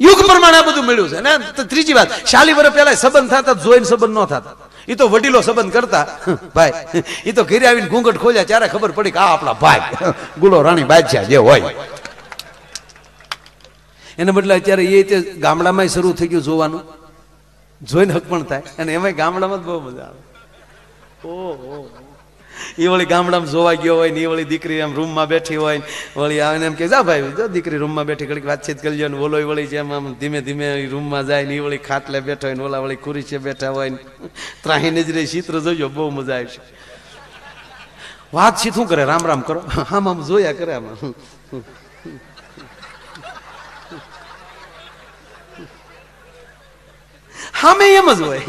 યુગ પ્રમાણે આ બધું મળ્યું છે. ને ત્રીજી વાત શાલી વર્ષ પહેલા સંબંધ થતા, જોઈને સંબંધ ન થતા. એ તો વડીલો સંબંધ કરતા. ભાઈ એ તો ઘેરે આવીને ઘૂંઘટ ખોલ્યા, ત્યારે ખબર પડી કે આ આપણા ભાઈ. ગુલો રાણી બાદશાહ જે હોય. એને બદલે અત્યારે એ તે ગામડામાં શરૂ થઈ ગયું જોવાનું. જોઈને હક પણ થાય. અને એમાંય ગામડામાં જ બહુ મજા આવે. ઓહો. એ વળી ગામડામાં જોવા ગયો હોય ને એ વળી દીકરી આમ રૂમમાં બેઠી હોય ને વળી આવીને એમ કે, જા ભાઈ, જો દીકરી રૂમમાં બેઠી, ઘડીક વાતચીત કરી લ્યો ને ઓલો વળી જેમ આમ ધીમે ધીમે રૂમમાં જાય ને એ વળી ખાટલે બેઠો હોય ને ઓલા વળી ખુરશીએ બેઠા હોય ને ત્રાહી નજરે ચિત્ર જોજો, બહુ મજા આવશે. વાતચીત શું કરે? રામ રામ કરો. આમ આમ જોયા કરે આમાં. હામે એમ જ હોય.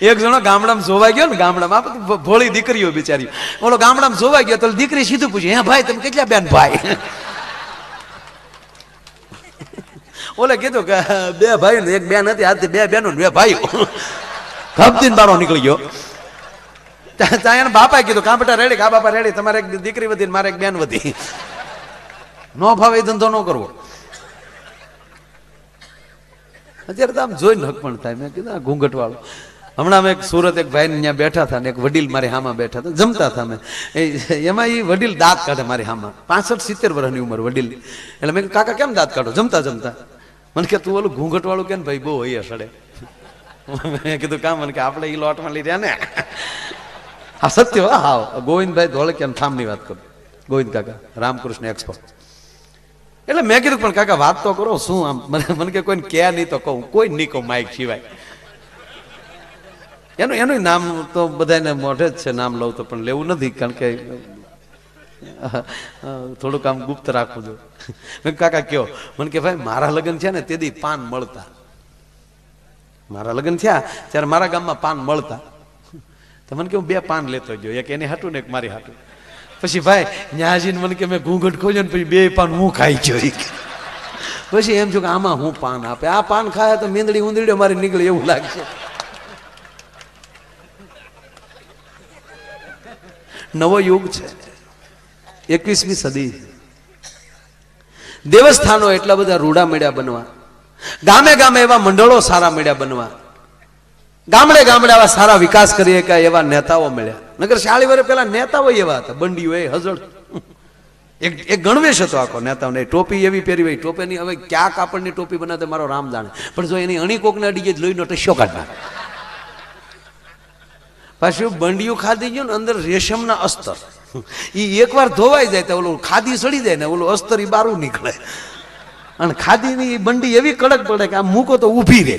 એક જણો ગામડામાં જોવા ગયો ને, ગામડામાં ભોળી દીકરીઓ બિચારી ઓલો ગામડામાં જોવા ગયો, તો દીકરી સીધું પૂછ્યું હે ભાઈ, તમે કેટલા બેન ભાઈ? ઓલે કીધું કે, બે ભાઈ એક બેન હતી, આજથી બે બેનો બે ભાઈઓ. ખપતીન બારો નીકળી ગયો. ત્યાં એના બાપાએ કીધું કા બેટા રેડી, કા બાપા રેડી, તમારે એક દીકરી વધી મારે એક બેન વધી. નો ભાવે ધંધો ન કરવો. અત્યારે તો આમ જોઈને હક પણ થાય. મેં કીધું ઘૂંઘટ વાળો હમણાં અમે એક સુરત એક ભાઈ ત્યાં બેઠા હતા ને એક વડીલ મારી હામાં બેઠા હતા, જમતા હતા અમે. એમાં એ વડીલ દાંત કાઢે મારી હામાં. પાસઠ, સિત્તેર વર્ષની ઉંમર વડીલ એટલે મેં કાકા, કેમ દાંત કાઢો? જમતા જમતા. મને કે, તું ઓલું ઘૂંઘટ વાળું ભાઈ, બહુ હોય સડે. મેં કીધું કામ મને કે, આપણે એ લોટમાં લઈ રહ્યા ને. હા, સત્ય, હા હા. ગોવિંદભાઈ ધોળકિયા થામની વાત કરું. ગોવિંદ કાકા, રામકૃષ્ણ એક્સપર્ટ એટલે મેં કીધું પણ કાકા, વાત તો કરો, શું આમ? મને મને કે, કોઈને કે નહીં તો કહું, કોઈ નહીં કહું માઇક સિવાય. એનું એનું નામ તો બધાને મોઢે જ છે, નામ લઉં તો, પણ લેવું નથી, કારણ કે થોડુંક આમ ગુપ્ત રાખવું મેં કાકા કયો મને કે, ભાઈ, મારા લગ્ન છે ને તેથી પાન મળતા. મારા લગ્ન થયા, ત્યારે મારા ગામમાં પાન મળતા. તો મને કે, હું બે પાન લેતો ગયો, એક એને હાટું ને એક મારી હાટું. પછી, ભાઈ, ન્યાજીને મને કે, મેં ઘૂંઘટ ખોલ્યો ને પછી બે પાન હું ખાઈ ગયો. પછી એમ છું કે, આમાં હું પાન આપે, આ પાન ખાય તો મીંદડી ઉંદડી મારી નીકળે એવું લાગશે. નવો યુગ છે. એકવીસમી સદી. દેવસ્થાનો એટલા બધા રૂડા મેળ્યા બનવા. ગામે ગામે એવા મંડળો સારા મળ્યા બનવા. ગામડે ગામડે આવા સારા વિકાસ કરીએ કે એવા નેતાઓ મળ્યા. નગર શાળી વર્ષ પેલા નેતાઓ એવા હતા. બંડીઓ એ હજળ એક એક ગણવેશ હતો આખો નેતાઓને. ટોપી એવી પહેરી હોય, ટોપીની હવે ક્યાં કાપડની ટોપી બનાવે મારો રામ જાણે. પણ જો એની અણી કોકને અડી ગઈ લોહીનો ટસ્યો કાઢવા પાછું બંડિયું ખાધી ગયું ને અંદર રેશમના અસ્તર. એ એકવાર ધોવાઈ જાય તો ઓલું ખાદી સડી જાય ને ઓલું અસ્તર એ બારું નીકળે. અને ખાદીની બંડી એવી કડક પડે કે આમ મૂકો તો ઊભી રહે.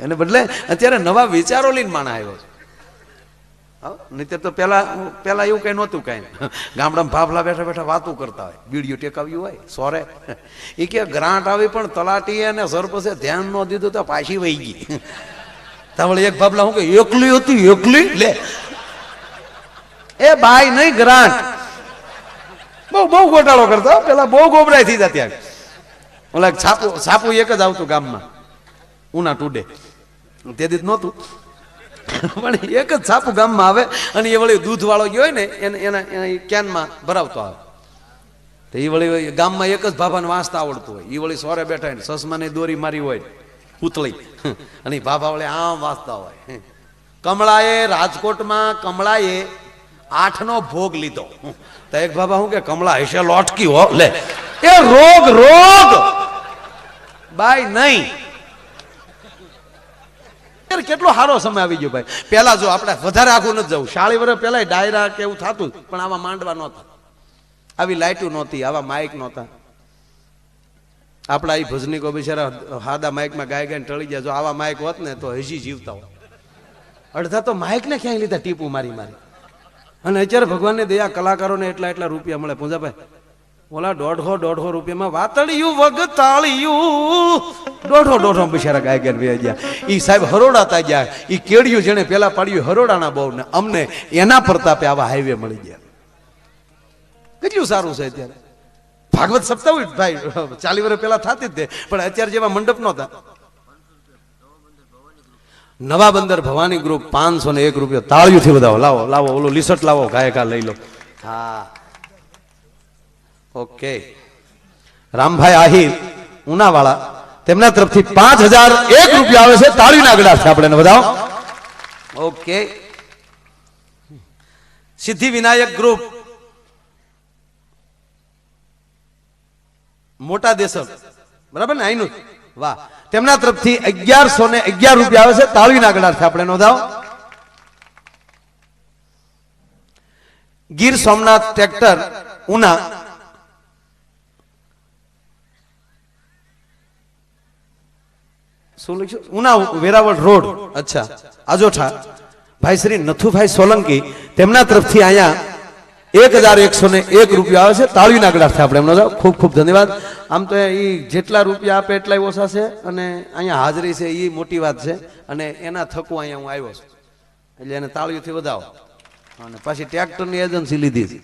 એને બદલે અત્યારે નવા વિચારો લઈને માણા આવ્યો છે. નહીંતર તો પેલા પેલા એવું કઈ નહોતું કઈ. ગામડામાં ભાભલા બેઠા બેઠા વાતું કરતા હોય. બીડીઓ ટેકાવ્યું હોય, સોરે. એ કે, ગ્રાન્ટ આવી પણ તલાટી અને સરપંચે ધ્યાન ન દીધું તો પાછી વહી ગઈ. તાવળે એક ભાભલા હું કે એકલી હતી, એકલી? લે. એ ભાઈ નહીં, ગ્રાન્ટ. બહુ બહુ ગોટાળો કરતો. પેલા બહુ ગોબરાય થઈ જતા ત્યાં. ઓલા છાપુ છાપુ એક જ આવતું ગામમાં. ઉના ટુડે. તે દીધ નહોતું. પણ એક જ છાપુ ગામમાં આવે અને એ વળી દૂધ વાળો ગયો હોય ને, એને, એના કેનમાં ભરાવતો આવે. તો એ વળી ગામમાં એક જ ભાભાને વાંચતા આવડતું હોય. એ વળી સોરે બેઠા હોય સસમાને દોરી મારી હોય પૂતળી. અને ભાભા વળી આમ વાંચતા હોય. કમળાએ રાજકોટમાં કમળાએ આઠનો ભોગ લીધો. તો એક બાબા હું કે, કમળા હશે લોટકી હો. લે. એ રોગ રોગ! બાય નહીં. કેટલો સારો સમય આવી ગયો ભાઈ. પેલા જો આપણે વધારે આખું નથી જવું. શાળી વર્ષ પેલા ડાયરા કે એવું થતું પણ આવા માંડવા નહોતા. આવી લાઇટું નહોતી, આવા માઇક નહોતા. આપણા એ ભજનીકો બિચારા હાદા માઇકમાં ગાય ગાય ટળી ગયા જો આવા માઇક હોત ને તો હજી જીવતા હોત. અડધા તો માઇક ને ક્યાંય લીધા? ટીપુ મારી મારી. અને અત્યારે ભગવાનને દયા કલાકારોને એટલા એટલા રૂપિયા મળે. પૂંજાભાઈ, ઓલા દોઢો દોઢો રૂપિયામાં વાતળિયું, વગતાળિયું. દોઢો દોઢો બિચારા ગાય ગાય વ્યા ગયા. એ સાહેબ હરોડાતા ગયા. એ કેડિયું જેને પેલા પાડ્યું હરોડાના બહુ ને અમને એના પ્રતાપે આવા હાઈવે મળી ગયા. કેટલું સારું છે અત્યારે? ભાગવત સપ્તાહ ભાઈ ચાલી વર્ષ પહેલા થતી જ તે. પણ અત્યારે જેવા મંડપ નહોતા. નવા બંદર ભવાની ગ્રુપ પાંચસો ને એક રૂપિયો તાળીઓથી બધા લાવો લાવો, ઓલો લીસટ લાવો, ગાયકા લઈ લો. હા. ઓકે. રામભાઈ આહિર ઉનાવાળા. તેમના તરફથી પાંચ હજાર એક રૂપિયા આવે છે. તાળીના છે આપણે બધા ઓકે. સિદ્ધિ વિનાયક ગ્રુપ. મોટા દેસર બરાબર ને? અહીંનું વાહ. તેમના તરફથી અગિયારસો ને અગિયાર રૂપિયા આવે છે. તાળીના ગળાથી આપણે નોંધાવો. ગીર સોમનાથ ટ્રેક્ટર ઉના. શું લખ્યું? ઉના વેરાવળ રોડ. અચ્છા. આજોઠા. ભાઈ શ્રી નથુભાઈ સોલંકી તેમના તરફથી અહીંયા એક હજાર એકસો ને એક રૂપિયા આવે છે. તાળીના છે આપણે. એમનો ખૂબ ખૂબ ધન્યવાદ. આમ તો એ જેટલા રૂપિયા આપે એટલા ઓછા છે અને અહીંયા હાજરી છે એ મોટી વાત છે અને એના થકું અહીંયા હું આવ્યો છું. એટલે એને તાળીઓથી વધાવો. અને પાછી ટ્રેક્ટરની એજન્સી લીધી છે.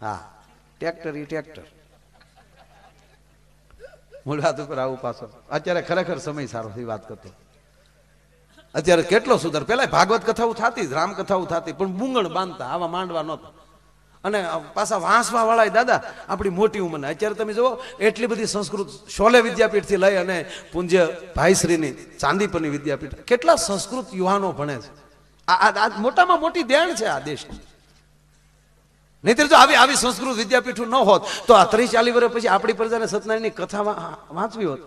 હા. ટ્રેક્ટર ઈ ટ્રેક્ટર. મૂળ વાત ઉપર આવું પાછો. અત્યારે ખરેખર સમય સારો એ વાત કરતો. અત્યારે કેટલો સુધાર? પેલા ભાગવત કથાઓ થતી જ, રામ કથાઓ થતી પણ બુંગણ બાંધતા આવા માંડવા નહોતા. અને પાછા વાંસવા વાળા દાદા આપણી મોટી ઉંમરના. અત્યારે તમે જુઓ એટલી બધી સંસ્કૃત શોલે વિદ્યાપીઠથી લઈ અને પૂજ્ય ભાઈશ્રીની ચાંદીપરની વિદ્યાપીઠ. કેટલા સંસ્કૃત યુવાનો ભણે છે. આ મોટામાં મોટી દેણ છે આ દેશની. નહીતર જો આવી આવી સંસ્કૃત વિદ્યાપીઠો ન હોત તો આ ત્રીસ ચાલીસ વર્ષ પછી આપણી પ્રજાને સત્યનારાયણની કથા વાંચવી હોત.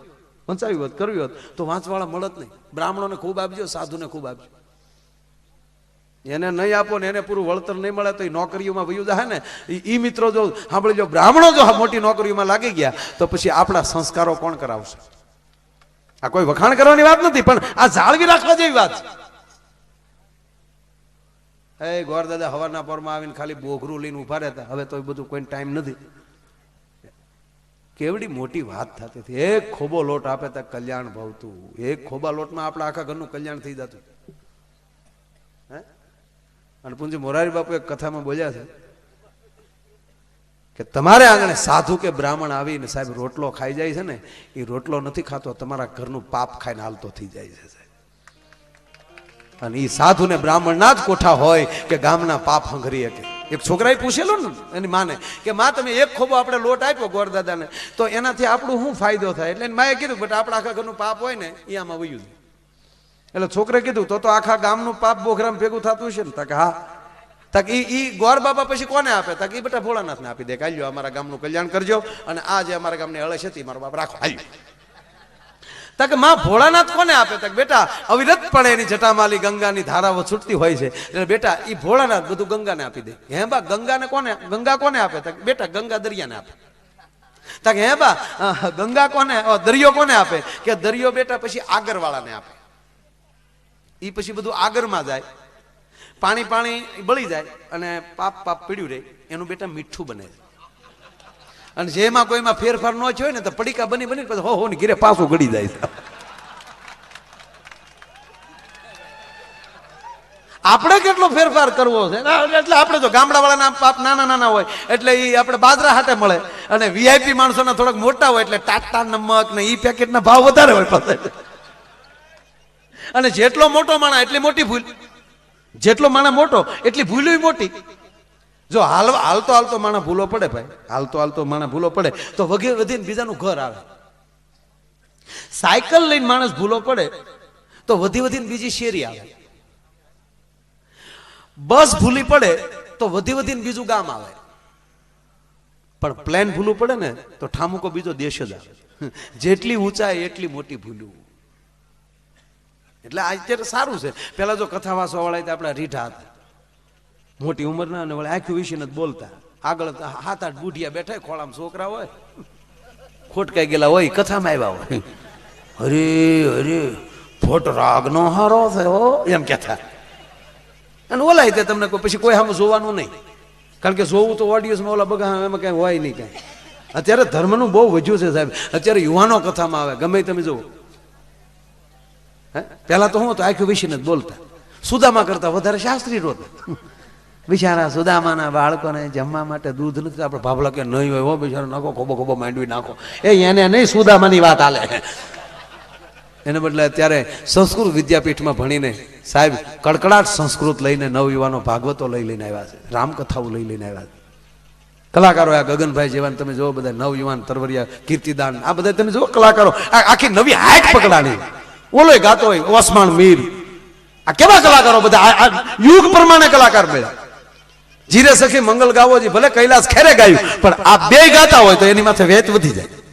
વંચાવી હોત, કરવી હોત, તો વાંચવાળા મળત નહીં. બ્રાહ્મણોને ખૂબ આપજો, સાધુને ખૂબ આપજો. એને નહીં આપો ને એને પૂરું વળતર નહીં મળે તો એ નોકરીઓમાં વયું જાય ને, ઈ મિત્રો જો સાંભળી જો બ્રાહ્મણો જો મોટી નોકરીઓમાં લાગી ગયા, તો પછી આપણા સંસ્કારો કોણ કરાવશે? આ કોઈ વખાણ કરવાની વાત નથી, પણ આ જાળવી રાખવા જેવી વાત છે. એ ગોર દાદા હવારના પોરમાં આવીને ખાલી બોઘરું લઈને ઊભા રહેતા. હવે તો એ બધું કોઈ ટાઈમ નથી. કેવડી મોટી વાત થતી હતી. એક ખોબો લોટ આપે તો કલ્યાણ ભવતું. એક ખોબા લોટમાં આપણા આખા ઘરનું કલ્યાણ થઈ જતું. હે? અને પૂંજી મોરારી બાપુ એક કથામાં બોલ્યા છે કે તમારે આંગણે સાધુ કે બ્રાહ્મણ આવીને સાહેબ રોટલો ખાઈ જાય છે ને, એ રોટલો નથી ખાતો, તમારા ઘરનું પાપ ખાઈને હાલતો થઈ જાય છે અને એ સાધુ ને બ્રાહ્મણ ના જ કોઠા હોય કે ગામના પાપ હંગરી શકે. એક છોકરાએ પૂછેલું ને એની માને કે, માં, તમે એક ખોબો આપણે લોટ આપ્યો ગોરદાદાને. તો એનાથી આપણું શું ફાયદો થાય? એટલે માએ કીધું, બટ આપણા આખા ઘરનું પાપ હોય ને એ આમાં વયું એટલે છોકરે કીધું, તો તો આખા ગામનું પાપ બોખરામ ભેગું થતું છે ને? તક હા. તક ઈ ઈ ગોર બાબા પછી કોને આપે? તક ઈ બેટા ભોળાનાથને આપી દે કાલ્યો અમારા ગામનું કલ્યાણ કરજો, અને આ જે અમારા ગામની હળે છે તે મારો બાપ રાખો હાલ્યો તકમાં ભોળાનાથ કોને આપે? તક બેટા અવિરતપણે એની જટામાલી ગંગાની ધારાઓ છૂટતી હોય છે. એટલે બેટા એ ભોળાનાથ બધું ગંગાને આપી દે. હે બા, ગંગાને કોને, ગંગા કોને આપે? તક બેટા, ગંગા દરિયાને આપે. તક હે બા ગંગા કોને દરિયો કોને આપે? કે દરિયો બેટા પછી આગરવાળાને આપે. એ પછી બધું આગરમાં જાય. પાણી પાણી બળી જાય અને પાપ પાપ પીડ્યું રહે એનું બેટા મીઠું બને. છે અને જેમાં કોઈમાં ફેરફાર ન થયો ને તો પડીકા બની બની પછી હો હો ને ઘીરે પાછું ગળી જાય. છે આપણે કેટલો ફેરફાર કરવો છે? એટલે આપણે જો ગામડાવાળાના પાપ નાના નાના હોય, એટલે એ આપણે બાજરા હાથે મળે. અને વીઆઈપી માણસોના થોડાક મોટા હોય, એટલે ટાટા નમક ને ઈ પેકેટના ભાવ વધારે હોય પાસે. અને જેટલો મોટો માણા, એટલી મોટી ભૂલ. જેટલો માણા મોટો, એટલી ભૂલ મોટી. જો હાલ હાલતો હાલતો માણા ભૂલો પડે ભાઈ. હાલતો હાલતો માણા ભૂલો પડે. તો વગે વધીને બીજાનું ઘર આવે. સાયકલ લઈને માણસ ભૂલો પડે, તો વધી વધીને બીજી શેરી આવે. બસ ભૂલી પડે, તો વધી વધીને બીજું ગામ આવે. પણ પ્લેન ભૂલું પડે ને, તો ઠામુકો બીજો દેશ જ આવે. જેટલી ઊંચાઈ, એટલી મોટી ભૂલું. એટલે અત્યારે સારું છે. પેલા જો કથા વાંચવા તો આપણા રીઢા હતા. મોટી ઉંમરના અને વળી આંખ્યું વિશે બોલતા. આગળ હાથ આઠ બુઢિયા બેઠા, ખોળામાં છોકરા હોય, ખોટકાઈ ગયેલા હોય, કથામાં આવ્યા હોય. અરે અરે, ફોટ રાગનો હારો થયો, એમ કહેતા. અને ઓલાય તે તમને કોઈ, પછી કોઈ સામે જોવાનું નહીં. કારણ કે જોવું તો ઓડિયન્સમાં ઓલા બગા એમાં કઈ હોય નહીં કાંઈ. અત્યારે ધર્મનું બહુ વધ્યું છે સાહેબ. અત્યારે યુવાનો કથામાં આવે, ગમે તમે જુઓ. હે? પહેલા તો હું તો આખું વિશે જ બોલતા. સુદામા કરતા વધારે શાસ્ત્રી રોત બિચારા સુદામાના બાળકોને જમવા માટે દૂધ નથી, આપણે ભાભલા કે નહીં હોય, હો બિચારો, નાખો, ખોબો ખોબો માંડવી નાખો. એ એને નહીં, સુદામાની વાત હાલે. એને બદલે અત્યારે સંસ્કૃત વિદ્યાપીઠમાં ભણીને, સાહેબ, કડકડાટ સંસ્કૃત લઈને નવયુવાનો ભાગવતો લઈ લઈને આવ્યા છે, રામકથાઓ લઈ લઈને આવ્યા છે. કલાકારો આ ગગનભાઈ જેવા તમે જુઓ, બધા નવયુવાન, તરવરિયા, કીર્તિદાન, આ બધા તમે જુઓ કલાકારો આખી નવી હાઈટ પકડાણી. ઓલો ગાતો હોય ઓસમાણ મીર. આ કેવા કલાકારો બધા? યુગ પ્રમાણે કલાકાર મળ્યા જીરે સખી મંગલ ગાવો જે, ભલે કૈલાસ ખેરે ગાયું, પણ આ બે ગાતા હોય તો એની માથે વેત વધી જાય.